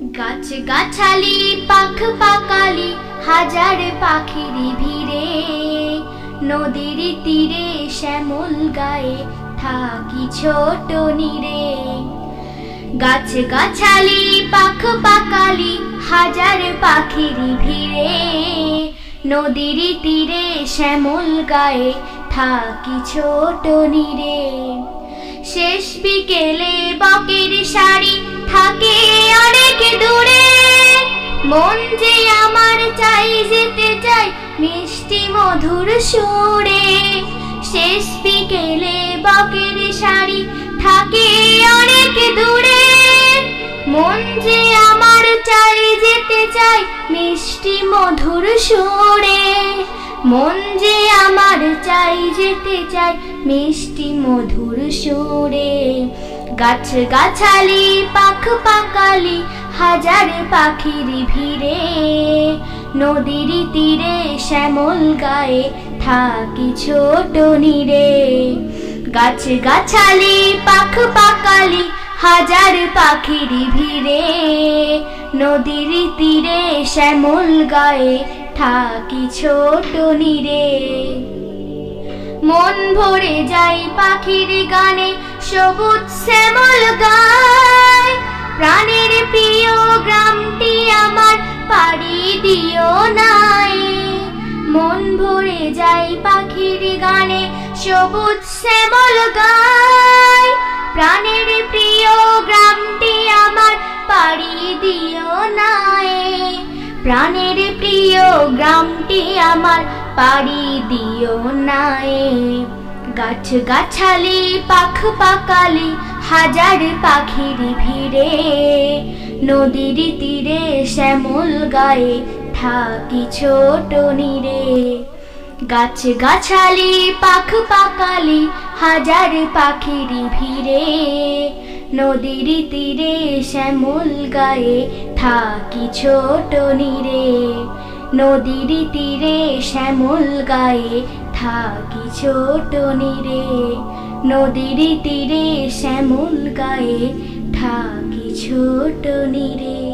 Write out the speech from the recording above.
গাছ গাছালি, পাখ পাকালি, হাজার পাখির ভিড়ে। নদীর তীরে শ্যামল গায়ে থাকি ছোট নীরে। গাছ গাছালি, পাখ পাকালি, হাজার পাখির ভিড়ে। নদীর তীরে শ্যামল গায়ে থাকি ছোট নীরে। শেষ বিকেলে বকের শাড়ি মন যে আমার চাই, যেতে চাই মিষ্টি মধুর সুরে। শেষ বিকেলে বকের শাড়ি থাকে অনেক দূরে। মন যে আমার চাই, যেতে চাই মিষ্টি মধুর সুরে। মন যে আমার চাই, যেতে চাই মিষ্টি মধুর সুরে। গাছ গাছালি, পাখ পাকালি হাজার পাখির ভিড়ে, নদীর তীরে শ্যামল গায়ে থাকি ছোট নীরে। গাছ গাছালি, পাখ পাকালি, হাজার পাখির ভিড়ে, নদীর তীরে শ্যামল গায়ে থাকি ছোট নীরে। মন ভরে যাই পাখির গানে, সবুজ শ্যামল প্রাণের প্রিয় গ্রামটি আমার, পাড়ি দিও নাই। মন ভরে যাই পাখির গানে, সবুজ শ্যামল গায় প্রাণের প্রিয় গ্রামটি আমার, পাড়ি দিও নাই। প্রাণের প্রিয় গ্রামটি আমার, পাড়ি দিও নাই। গাছ গাছালি, পাখ পাকালি, হাজার পাখির ভিড়ে। নদীর তীরে শ্যামল গায়ে থাকি ছোট নীরে। গাছ গাছালি, পাখ পাকালি, হাজার পাখির ভিড়ে। নদীর তীরে শ্যামল গায়ে থাকি ছোট নীরে। নদীর তীরে শ্যামল গায়ে থাকি ছোট নীরে। নদীর তীরে শ্যামল গায়ে থাকি ছোট নীরে।